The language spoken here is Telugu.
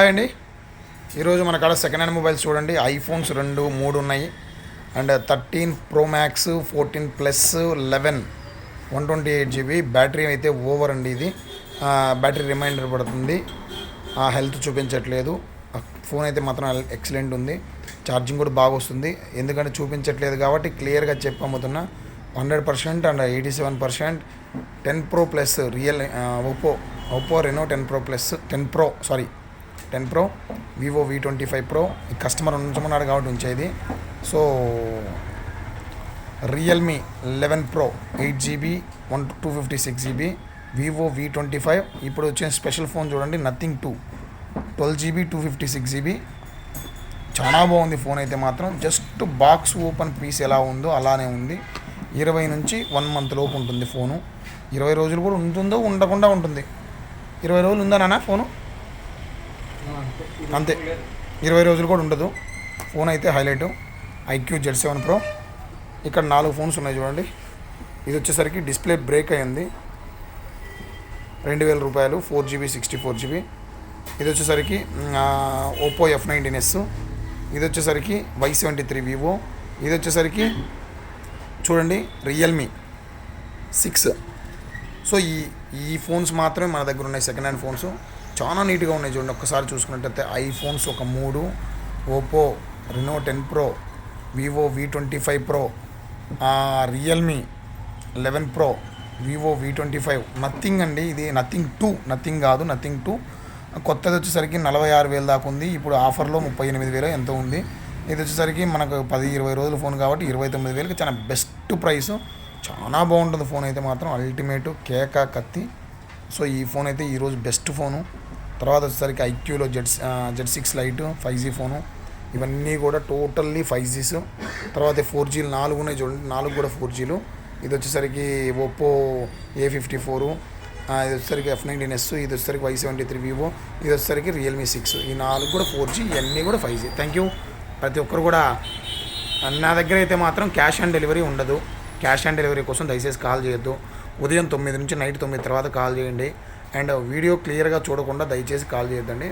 హాయ్ అండి ఈరోజు మన కాడ సెకండ్ హ్యాండ్ మొబైల్స్ చూడండి. ఐఫోన్స్ రెండు మూడు ఉన్నాయి. And thirteen pro max fourteen plus eleven one twenty eight GB battery అయితే ఓవర్ అండి ఇది. బ్యాటరీ రిమైండర్ పడుతుంది. ఆ హెల్త్ చూపించట్లేదు. ఫోన్ అయితే మాత్రం ఎక్సలెంట్ ఉంది. ఛార్జింగ్ కూడా బాగా వస్తుంది. ఎందుకంటే చూపించట్లేదు కాబట్టి క్లియర్గా చెప్పి hundred percent and eighty seven percent ten pro plus real Oppo Oppo Reno ten pro plus ten pro sorry ten pro Vivo V twenty five pro ఈ కస్టమర్ ఉంచమన్నాడు కాబట్టి ఉంచేది. So Realme eleven pro eight GB one two fifty six GB Vivo V twenty five ఇప్పుడు వచ్చిన స్పెషల్ ఫోన్ చూడండి Nothing two twelve GB two fifty six GB చాలా బాగుంది ఫోన్ అయితే మాత్రం. జస్ట్ బాక్స్ ఓపెన్ పీస్ ఎలా ఉందో అలానే ఉంది. ఇరవై నుంచి వన్ మంత్ లోపు ఉంటుంది ఫోను ఇరవై రోజులు కూడా ఉంటుందో ఉండకుండా ఉంటుంది. ఇరవై రోజులు ఉందా నాన్న ఫోను అంతే. ఇరవై రోజులు కూడా ఉండదు. ఫోన్ అయితే highlight iQOO Z seven pro ఇక్కడ నాలుగు ఫోన్స్ ఉన్నాయి చూడండి. ఇది వచ్చేసరికి డిస్ప్లే బ్రేక్ అయింది. రెండు వేల రూపాయలు four GB sixty four GB ఇది వచ్చేసరికి ఓప్పో ఎఫ్ నైన్టీన్ ఎస్ ఇది వచ్చేసరికి వై సెవెంటీ త్రీ వివో ఇది వచ్చేసరికి చూడండి రియల్మీ సిక్స్ సో ఈ ఈ ఫోన్స్ మాత్రమే మన దగ్గర ఉన్నాయి సెకండ్ హ్యాండ్ ఫోన్స్ చాలా నీట్గా ఉన్నాయి చూడండి. ఒక్కసారి చూసుకున్నట్టయితే ఐఫోన్స్ ఒక మూడు Oppo Reno ten pro Vivo V twenty five pro Realme eleven pro Vivo V twenty five Nothing అండి. ఇది నథింగ్ టూ నథింగ్ కాదు నథింగ్ టూ కొత్తది వచ్చేసరికి నలభై ఆరు వేలు దాకా ఉంది. ఇప్పుడు ఆఫర్లో ముప్పై ఎనిమిది వేలు ఎంతో ఉంది. ఇది వచ్చేసరికి మనకు పది ఇరవై రోజుల ఫోన్ కాబట్టి ఇరవై తొమ్మిది వేలకి చాలా బెస్ట్ ప్రైస్. చాలా బాగుంటుంది ఫోన్ అయితే మాత్రం. అల్టిమేట్ కేక కత్తి. సో ఈ ఫోన్ అయితే ఈరోజు బెస్ట్ ఫోను తర్వాత వచ్చేసరికి ఐక్యూలో Z Z six lite five G phone ఇవన్నీ కూడా టోటల్లీ ఫైవ్ జీస్ తర్వాత ఫోర్ జీలు నాలుగు ఉన్నాయి చూడండి. నాలుగు కూడా ఫోర్ జీలు ఇది వచ్చేసరికి ఒప్పో ఏ ఫిఫ్టీ ఫోరు ఇది వచ్చేసరికి ఎఫ్ నైన్టీన్ ఎస్ ఇది వచ్చేసరికి వై సెవెంటీ త్రీ వివో ఇది వచ్చేసరికి రియల్మీ సిక్స్ ఈ నాలుగు కూడా ఫోర్ జీ ఇవన్నీ కూడా ఫైవ్ జీ థ్యాంక్ యూ ప్రతి ఒక్కరు కూడా నా దగ్గర అయితే మాత్రం క్యాష్ ఆన్ డెలివరీ ఉండదు. క్యాష్ ఆన్ డెలివరీ కోసం దయచేసి కాల్ చేయొద్దు. ఉదయం తొమ్మిది నుంచి నైట్ తొమ్మిది తర్వాత కాల్ చేయండి. అండ్ వీడియో క్లియర్గా చూడకుండా దయచేసి కాల్ చేయొద్దండి.